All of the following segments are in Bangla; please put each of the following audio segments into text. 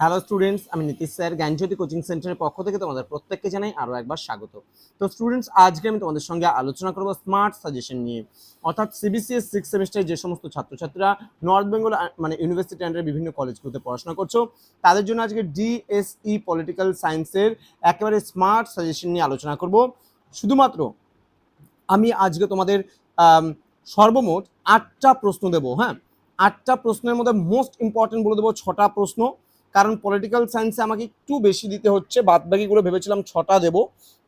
হ্যালো স্টুডেন্টস আমি নীতিশ স্যার, জ্ঞানজ্যোতি কোচিং সেন্টারের পক্ষ থেকে তোমাদের প্রত্যেককে জানাই আরও একবার স্বাগত। তো স্টুডেন্টস আজকে আমি তোমাদের সঙ্গে আলোচনা করব স্মার্ট সাজেশন নিয়ে। অর্থাৎ সিবিসিএস সিক্স সেমিস্টারে যে সমস্ত ছাত্রছাত্রীরা নর্থ বেঙ্গল মানে ইউনিভার্সিটি আন্ডারে বিভিন্ন কলেজগুলোতে পড়াশোনা করছ, তাদের জন্য আজকে ডিএসই পলিটিক্যাল সায়েন্সের একেবারে স্মার্ট সাজেশন নিয়ে আলোচনা করব। শুধুমাত্র আমি আজকে তোমাদের সর্বমোট আটটা প্রশ্ন দেবো হ্যাঁ? আটটা প্রশ্নের মধ্যে মোস্ট ইম্পর্টেন্ট বলে দেবো, ছটা প্রশ্ন। কারণ পলিটিক্যাল সায়েন্সে আমাকে একটু বেশি দিতে হচ্ছে। বাদ বাকিগুলো ভেবেছিলাম ছটা দেবো,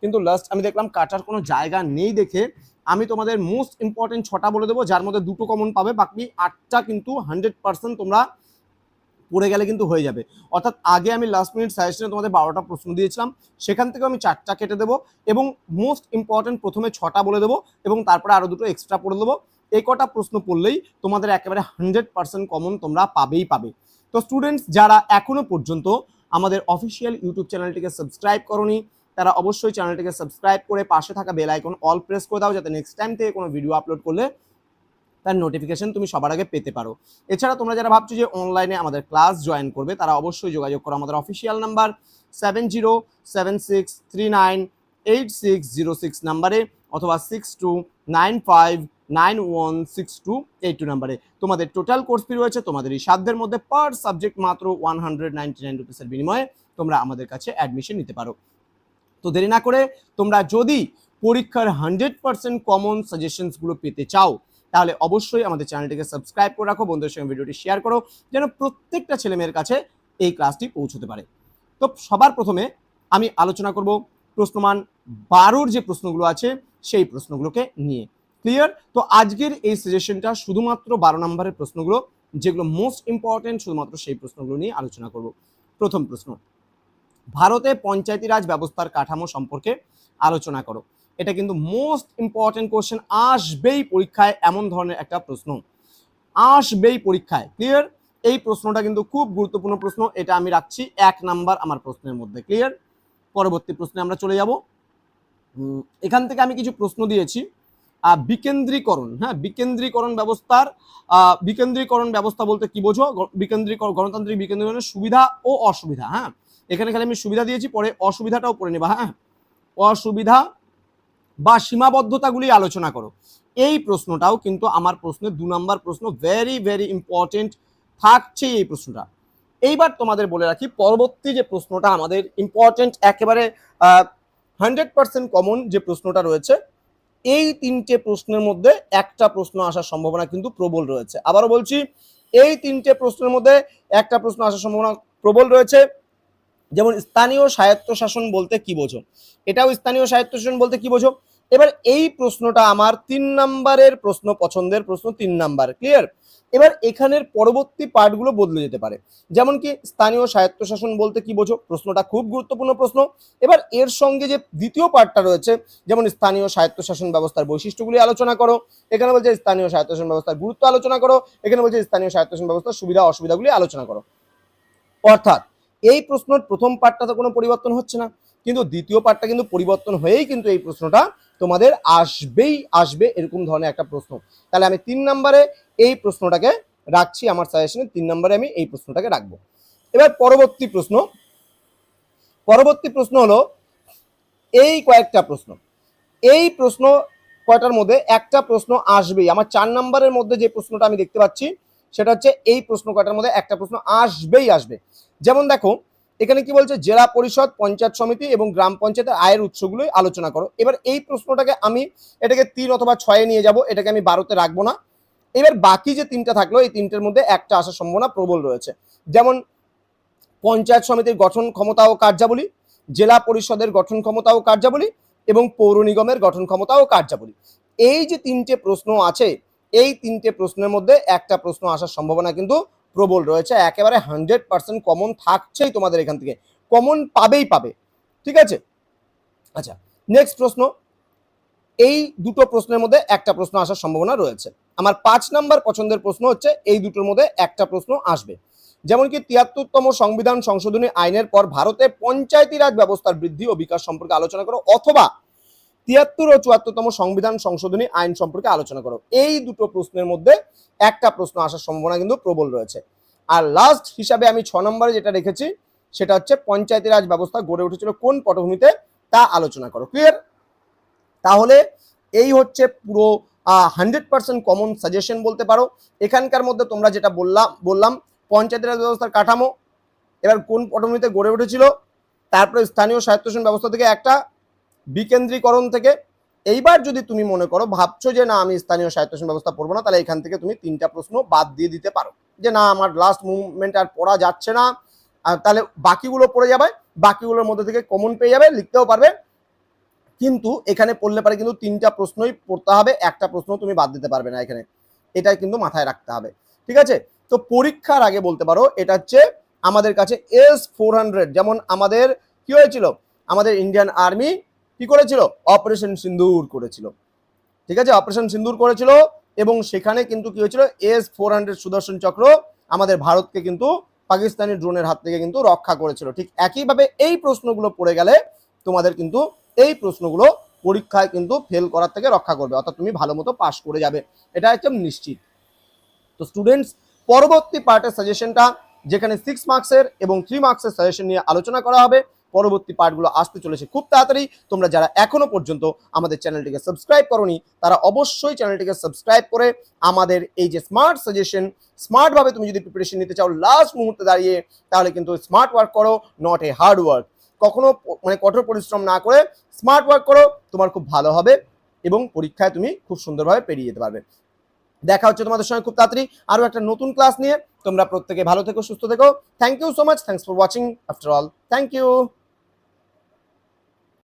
কিন্তু লাস্ট আমি দেখলাম কাটার কোনো জায়গা নেই দেখে। আমি তোমাদের মোস্ট ইম্পর্টেন্ট ছটা বলে দেবো, যার মধ্যে দুটো কমন পাবে, বাকি আটটা কিন্তু হান্ড্রেড পার্সেন্ট তোমরা পড়ে গেলে কিন্তু হয়ে যাবে। অর্থাৎ আগে আমি লাস্ট মিনিট সাজেশনে তোমাদের বারোটা প্রশ্ন দিয়েছিলাম, সেখান থেকে আমি চারটা কেটে দেবো এবং মোস্ট ইম্পর্টেন্ট প্রথমে ছটা বলে দেবো এবং তারপরে আরও দুটো এক্সট্রা পড়ে দেবো। এই কটা প্রশ্ন পড়লেই তোমাদের একেবারে হান্ড্রেড পার্সেন্ট কমন তোমরা পাবেই পাবে। তো স্টুডেন্টস যারা এখনও পর্যন্ত আমাদের অফিসিয়াল ইউটিউব চ্যানেলটিকে সাবস্ক্রাইব করনি, তারা অবশ্যই চ্যানেলটিকে সাবস্ক্রাইব করে পাশে থাকা বেল আইকন অল প্রেস করে দাও, যাতে নেক্সট টাইম থেকে কোনো ভিডিও আপলোড করলে তার নোটিফিকেশন তুমি সবার আগে পেতে পারো। এছাড়া তোমরা যারা ভাবছ যে অনলাইনে আমাদের ক্লাস জয়েন করবে, তারা অবশ্যই যোগাযোগ করো আমাদের official number seven zero seven six three nine eight six zero six নাম্বারে অথবা six two nine five nine one six two eight two নাম্বারে। তোমাদের টোটাল কোর্স ফি রয়েছে, তোমাদের এই সাধ্যের মধ্যে পার সাবজেক্ট মাত্র ওয়ান হান্ড্রেড নাইনটি নাইন রুপিসের বিনিময়ে তোমরা আমাদের কাছে অ্যাডমিশন নিতে পারো। তো দেরি না করে তোমরা যদি পরীক্ষার হান্ড্রেড পার্সেন্ট কমন সাজেশনসগুলো পেতে চাও, তাহলে অবশ্যই আমাদের চ্যানেলটিকে সাবস্ক্রাইব করে রাখো, বন্ধুদের সঙ্গে ভিডিওটি শেয়ার করো, যেন প্রত্যেকটা ছেলেমেয়ের কাছে এই ক্লাসটি পৌঁছতে পারে। তো সবার প্রথমে আমি আলোচনা করব প্রশ্নমান বারোর যে প্রশ্নগুলো আছে, সেই প্রশ্নগুলোকে নিয়ে। ক্লিয়ার তো আজকের এই সাজেশনটা শুধুমাত্র বারো নম্বরের প্রশ্নগুলো, যেগুলো মোস্ট ইম্পর্টেন্ট শুধুমাত্র সেই প্রশ্নগুলো নিয়ে আলোচনা করব। প্রথম প্রশ্ন, ভারতে পঞ্চায়েতি রাজ ব্যবস্থার কাঠামো সম্পর্কে আলোচনা করো। এটা কিন্তু মোস্ট ইম্পর্টেন্ট কোশ্চেন আসবেই পরীক্ষায় এমন ধরনের একটা প্রশ্ন। আসবেই পরীক্ষায় ক্লিয়ার এই প্রশ্নটা কিন্তু খুব গুরুত্বপূর্ণ প্রশ্ন, এটা আমি রাখছি এক নাম্বার আমার প্রশ্নের মধ্যে ক্লিয়ার পরবর্তী প্রশ্নে আমরা চলে যাব। এখান থেকে আমি কিছু প্রশ্ন দিয়েছি। বিকেন্দ্রীকরণ হ্যাঁ বিকেন্দ্রীকরণ ব্যবস্থার বিকেন্দ্রীকরণ ব্যবস্থা বলতে কি বোঝো? বিকেন্দ্রীকরণ গণতান্ত্রিক বিকেন্দ্রীকরণের সুবিধা ও অসুবিধা হ্যাঁ? এখানে খালি আমি সুবিধা দিয়েছি, পরে অসুবিধাটাও পড়ে নেবা হ্যাঁ? অসুবিধা বা সীমাবদ্ধতাগুলি আলোচনা করো। এই প্রশ্নটাও কিন্তু আমার প্রশ্নের দু নম্বর প্রশ্ন ভেরি ভেরি ইম্পর্টেন্ট থাকছে এই প্রশ্নটা। এইবার তোমাদের বলে রাখি, পরবর্তী যে প্রশ্নটা আমাদের ইম্পর্টেন্ট একেবারে হান্ড্রেড পার্সেন্ট কমন যে প্রশ্নটা রয়েছে এই তিনটে প্রশ্নের মধ্যে একটা প্রশ্ন আসার সম্ভাবনা কিন্তু প্রবল রয়েছে। আবারও বলছি, এই তিনটে প্রশ্নের মধ্যে একটা প্রশ্ন আসার সম্ভাবনা প্রবল রয়েছে। যেমন স্থানীয় স্বায়ত্তশাসন বলতে কি বোঝো? এটাও স্থানীয় স্বায়ত্তশাসন বলতে কি বোঝো? এবার এই প্রশ্নটা আমার তিন নাম্বারের প্রশ্ন, পছন্দের প্রশ্ন তিন নাম্বার ক্লিয়ার এবার এখানের পরবর্তী পার্টগুলো বদলে যেতে পারে। যেমন কি স্থানীয় স্বায়ত্তশাসন বলতে কি বোঝো? প্রশ্নটা খুব গুরুত্বপূর্ণ প্রশ্ন। এবার এর সঙ্গে যে দ্বিতীয় পার্টটা রয়েছে, যেমন স্থানীয় স্বায়ত্তশাসন ব্যবস্থার বৈশিষ্ট্যগুলি আলোচনা করো। এখানে বলছে স্থানীয় স্বায়ত্তশাসন ব্যবস্থার গুরুত্ব আলোচনা করো। এখানে বলছে স্থানীয় স্বায়ত্তশাসন ব্যবস্থার সুবিধা অসুবিধাগুলি আলোচনা করো। অর্থাৎ এই প্রশ্নের প্রথম পার্টটাতে কোনো পরিবর্তন হচ্ছে না। কিন্তু দ্বিতীয় পার্টটা কিন্তু পরিবর্তন হয়েই কিন্তু এই প্রশ্নটা তোমাদের আসবেই, আসবে এরকম ধরনের একটা প্রশ্ন। তাহলে আমি তিন নম্বরে এই প্রশ্নটাকে রাখছি, আমার সাজেশনে তিন নম্বরে আমি এই প্রশ্নটাকে রাখব। এবার পরবর্তী প্রশ্ন। পরবর্তী প্রশ্ন হলো, এই কয়েকটা প্রশ্ন। এই প্রশ্ন কয়টার মধ্যে একটা প্রশ্ন আসবেই। আমার চার নম্বরের মধ্যে যে প্রশ্নটা আমি দেখতে পাচ্ছি, সেটা হচ্ছে এই প্রশ্ন কয়টার মধ্যে একটা প্রশ্ন আসবেই, আসবে। যেমন দেখো এখানে কি বলছে? জেলা পরিষদ, পঞ্চায়েত সমিতি এবং গ্রাম পঞ্চায়েতের আয়ের উৎসগুলোই আলোচনা করো। এবার এই প্রশ্নটাকে আমি এটাকে তিন অথবা ছয়ে নিয়ে যাব, এটাকে আমি বারোতে রাখব না। এবার বাকি যে তিনটা থাকল, এই তিনটের মধ্যে একটা আসার সম্ভাবনা প্রবল রয়েছে। যেমন পঞ্চায়েত সমিতির গঠন ক্ষমতা ও কার্যাবলী, জেলা পরিষদের গঠন ক্ষমতা ও কার্যাবলী এবং পৌর নিগমের গঠন ক্ষমতা ও কার্যাবলী। এই যে তিনটে প্রশ্ন আছে, এই তিনটে প্রশ্নের মধ্যে একটা প্রশ্ন আসার সম্ভাবনা কিন্তু প্রবল রয়েছে, একেবারে হান্ড্রেড পার্সেন্ট কমন থাকছেই তোমাদের এখান থেকে। কমন পাবেই পাবে, ঠিক আছে? আচ্ছা নেক্সট প্রশ্ন। এই দুটো প্রশ্নের মধ্যে একটা প্রশ্ন আসার সম্ভাবনা রয়েছে। আমার পাঁচ নাম্বার পছন্দের প্রশ্ন হচ্ছে, এই দুটোর মধ্যে একটা প্রশ্ন আসবে। যেমন কি, তিয়াত্তরতম সংবিধান সংশোধনী আইনের পর ভারতে পঞ্চায়েতি রাজ ব্যবস্থার বৃদ্ধি ও বিকাশ সম্পর্কে আলোচনা করো, অথবা তিয়াত্তর ও চুয়াত্তরতম সংবিধান সংশোধনী আইন সম্পর্কে আলোচনা করো। এই দুটো প্রশ্নের মধ্যে একটা প্রশ্ন আসার সম্ভাবনা কিন্তু প্রবল রয়েছে। আর লাস্ট হিসাবে আমি ছ নম্বরে যেটা রেখেছি, সেটা হচ্ছে পঞ্চায়েতি রাজ ব্যবস্থা গড়ে উঠেছিল কোন পটভূমিতে তা আলোচনা করো। ক্লিয়ার তাহলে এই হচ্ছে পুরো হান্ড্রেড পার্সেন্ট কমন সাজেশন বলতে পারো। এখানকার মধ্যে তোমরা যেটা বললাম বললাম, পঞ্চায়েতি রাজ ব্যবস্থার কাঠামো, এবার কোন পটভূমিতে গড়ে উঠেছিল, তারপরে স্থানীয় স্বায়ত্তশাসন ব্যবস্থা থেকে একটা বিকেন্দ্রীকরণ থেকে। এইবার যদি তুমি মনে করো, ভাবছ যে না, আমি স্থানীয় স্বায়ত্তশাসন ব্যবস্থা পড়ব না, তাহলে এখান থেকে তুমি তিনটা প্রশ্ন বাদ দিয়ে দিতে পারো। যে না, আমার লাস্ট মুভমেন্ট আর পড়া যাচ্ছে না তাহলে বাকিগুলো পড়ে যাবে, বাকিগুলোর মধ্যে থেকে কমন পেয়ে যাবে, লিখতেও পারবে। কিন্তু এখানে পড়লে পারে কিন্তু তিনটা প্রশ্নই পড়তে হবে, একটা প্রশ্ন তুমি বাদ দিতে পারবে না এখানে। এটাই কিন্তু মাথায় রাখতে হবে। ঠিক আছে? তো পরীক্ষার আগে বলতে পারো, এটা হচ্ছে আমাদের কাছে এস ফোর যেমন আমাদের কি হয়েছিল? আমাদের ইন্ডিয়ান আর্মি কি করেছিল? অপারেশন সিন্দুর করেছিল। ঠিক আছে? অপারেশন সিন্দুর করেছিল এবং সেখানে কিন্তু কি হয়েছিল? এস ফোর হান্ড্রেড সুদর্শন চক্র আমাদের ভারতকে কিন্তু পাকিস্তানি ড্রোনের হাত থেকে কিন্তু রক্ষা করেছিল। ঠিক একইভাবে এই প্রশ্নগুলো পড়ে গেলে তোমাদের কিন্তু এই প্রশ্নগুলো পরীক্ষায় কিন্তু ফেল করার থেকে রক্ষা করবে। অর্থাৎ তুমি ভালো মতো পাশ করে যাবে। এটা একদম নিশ্চিত। তো স্টুডেন্টস পরবর্তী পার্টের সাজেশনটা যেখানে সিক্স মার্কসের এবং থ্রি মার্কসের সাজেশন নিয়ে আলোচনা করা হবে। পরবর্তী পার্টগুলো আসতে চলেছে। খুব তাড়াতাড়ি তোমরা যারা এখনও পর্যন্ত আমাদের চ্যানেলটিকে সাবস্ক্রাইব করনি, তারা অবশ্যই চ্যানেলটিকে সাবস্ক্রাইব করে আমাদের এই যে স্মার্ট সাজেশন স্মার্টভাবে তুমি যদি প্রিপারেশন নিতে চাও লাস্ট মুহূর্তে দাঁড়িয়ে, তাহলে কিন্তু স্মার্ট ওয়ার্ক করো নট এ হার্ড ওয়ার্ক কখনো মানে কঠোর পরিশ্রম না করে স্মার্ট ওয়ার্ক করো, তোমার খুব ভালো হবে এবং পরীক্ষায় তুমি খুব সুন্দরভাবে পেরিয়ে যেতে পারবে। দেখা হচ্ছে তোমাদের সঙ্গে খুব তাড়াতাড়ি আরও একটা নতুন ক্লাস নিয়ে। তোমরা প্রত্যেকে ভালো থেকো, সুস্থ থেকো। Thank you so much thanks for watching after all thank you